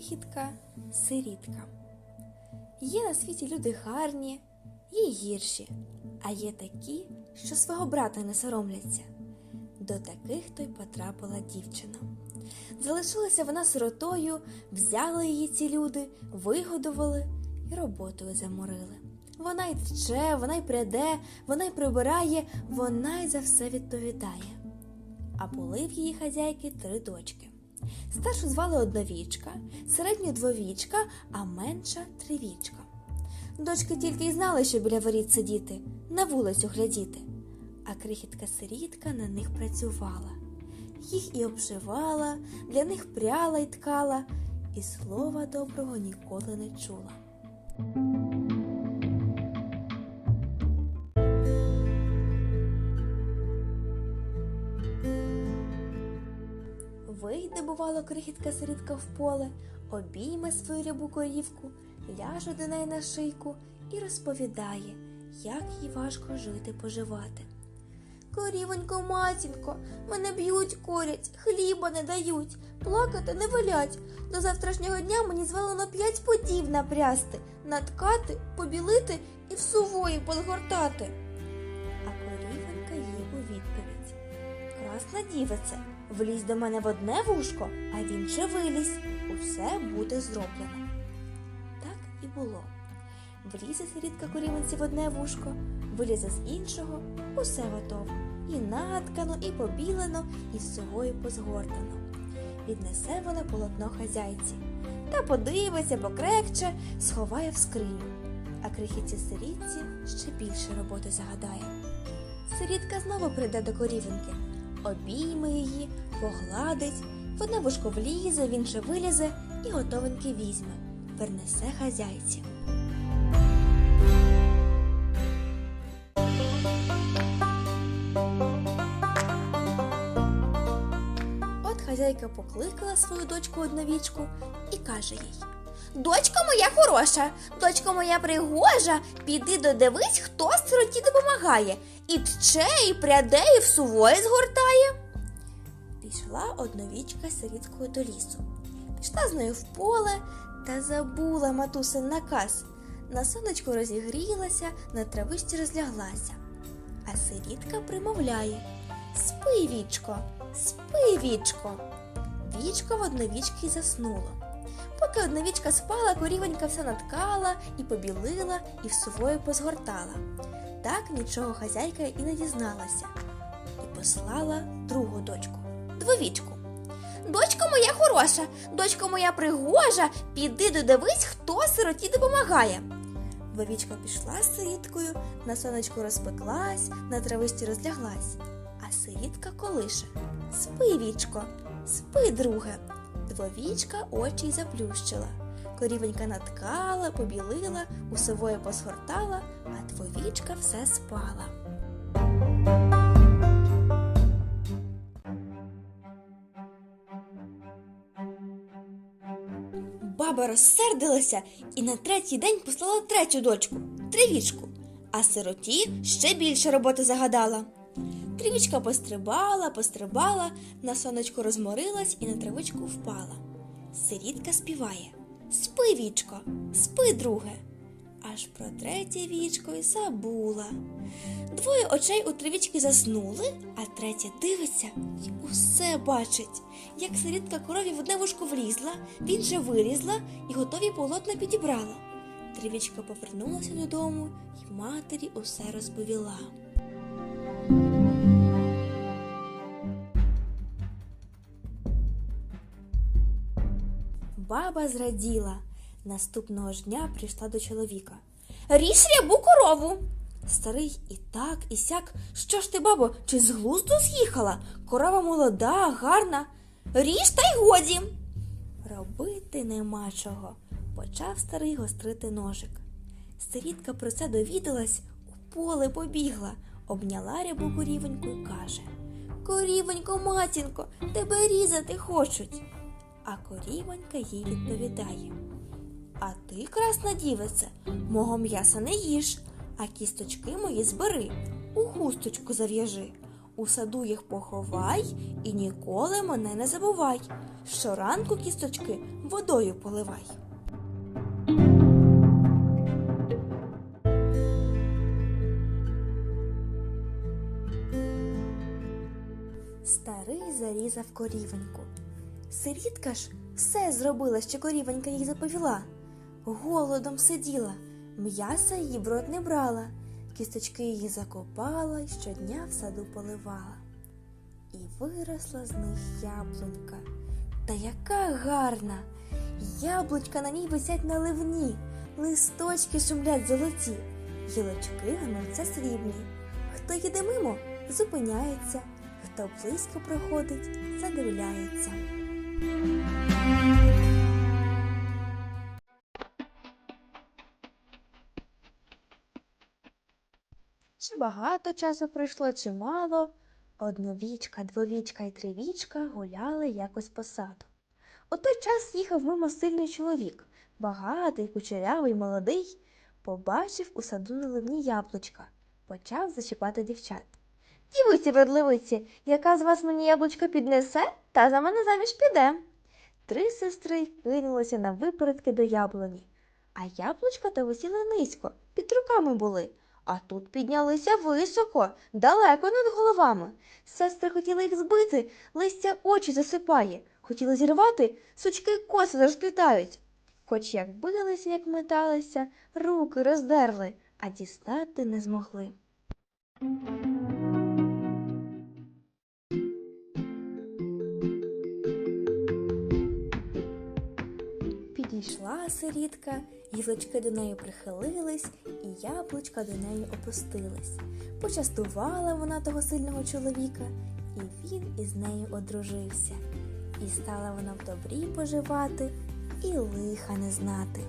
Крихітка сирітка. Є на світі люди гарні, є гірші, а є такі, що свого брата не соромляться. До таких то й потрапила дівчина. Залишилася вона сиротою, взяли її ці люди, вигодували і роботою заморили. Вона й тче, вона й пряде, вона й прибирає, вона й за все відповідає. А були в її хазяйки три дочки. Старшу звали одновічка, середню двовічка, а менша тривічка. Дочки тільки й знали, що біля воріт сидіти, на вулицю глядіти. А крихітка сирітка на них працювала. Їх і обшивала, для них пряла й ткала, і слова доброго ніколи не чула. Вийде, бувало, крихітка сирітка в поле, обійме свою рябу корівку, ляже до неї на шийку і розповідає, як їй важко жити поживати. Корівонько, матінко, мене б'ють, корять, хліба не дають, плакати не велять. До завтрашнього дня мені звелено п'ять подів напрясти, наткати, побілити і в сувої подгортати. Дівице, влізь до мене в одне вушко, а він ще вилізь. Усе буде зроблено. Так і було. Влізе сирітка корівенці в одне вушко, вилізе з іншого, усе готово. І наткано, і побілено, і з совою позгортано. Віднесе вона полотно хазяйці. Та подивиться, покрекче, сховає в скриню. А крихітці сирітці ще більше роботи загадає. Сирітка знову прийде до корівеньки, обійме її, погладить, в одне вушко влізе, він ще вилізе і готовеньки візьме, перенесе хазяйці. От хазяйка покликала свою дочку одновічку і каже їй. Дочка моя хороша, дочка моя пригожа, піди додивись, хто сироті допомагає, і тче, і пряде, і в сувої згортає. Пішла одновічка сиріткою до лісу. Пішла з нею в поле та забула матусин наказ. На сонечку розігрілася, на травичці розляглася. А сирітка примовляє Спи, вічко, спи, вічко. Вічко в одновічки заснуло. Поки одновічка спала, корівонька все наткала і побілила, і в сувою позгортала. Так нічого хазяйка і не дізналася. І послала другу дочку, двовічку. Дочко моя хороша, дочко моя пригожа, піди додивись, хто сироті допомагає. Двовічка пішла з сиріткою, на сонечку розпеклась, на трависті розляглась, а сирітка колише. Спи, вічко, спи, друге. Двовічка очі й заплющила. Корівонька наткала, побілила, у сової посгортала, а двовічка все спала. Баба розсердилася і на третій день послала третю дочку тривічку, а сироті ще більше роботи загадала. Тривічка пострибала, пострибала, на сонечку розморилась і на травичку впала. Сирітка співає Спи, вічко, спи, друге. Аж про третє вічко й забула. Двоє очей у тривічки заснули, а третя дивиться і усе бачить, як сирітка корові в одне вушко влізла, він же вилізла і готові полотна підібрала. Тривічка повернулася додому і матері усе розповіла. Баба зраділа. Наступного ж дня прийшла до чоловіка. Ріж рябу корову. Старий і так, і сяк. Що ж ти, бабо, чи з глузду з'їхала? Корова молода, гарна. Ріж та й годі. Робити нема чого. Почав старий гострити ножик. Сирітка про це довідалась, у поле побігла, обняла рябу корівоньку і каже Корівонько, матінко, тебе різати хочуть. А корівонька їй відповідає А ти, красна дівице, мого м'яса не їж, а кісточки мої збери, у хусточку зав'яжи. У саду їх поховай і ніколи мене не забувай. Щоранку кісточки водою поливай. Старий зарізав корівеньку. Сирітка ж все зробила, що корівенька їй заповіла. Голодом сиділа, м'яса її в рот не брала, кісточки її закопала й щодня в саду поливала. І виросла з них яблунька. Та яка гарна! Яблучка на ній висять на ливні, листочки шумлять золоті, гілочки гнуться срібні. Хто їде мимо, зупиняється, хто близько проходить, задивляється. Чи багато часу пройшло, чи мало. Одновічка, двовічка і тривічка гуляли якось по саду. У той час їхав мимо сильний чоловік, багатий, кучерявий, молодий, побачив у саду наливні яблучка, почав зачіпати дівчат. Дівиці, верливиці, яка з вас мені яблучко піднесе, та за мене заміж піде. Три сестри кинулися на випередки до яблуні, а яблучка та висіли низько, під руками були, а тут піднялися високо, далеко над головами. Сестри хотіли їх збити, листя очі засипає, хотіли зірвати, сучки коси зашплітають. Хоч як билися, як металися, руки роздерли, а дістати не змогли. Підійшла сирітка, гілочки до неї прихилились, і яблучка до неї опустились. Почастувала вона того сильного чоловіка, і він із нею одружився. І стала вона в добрі поживати, і лиха не знати.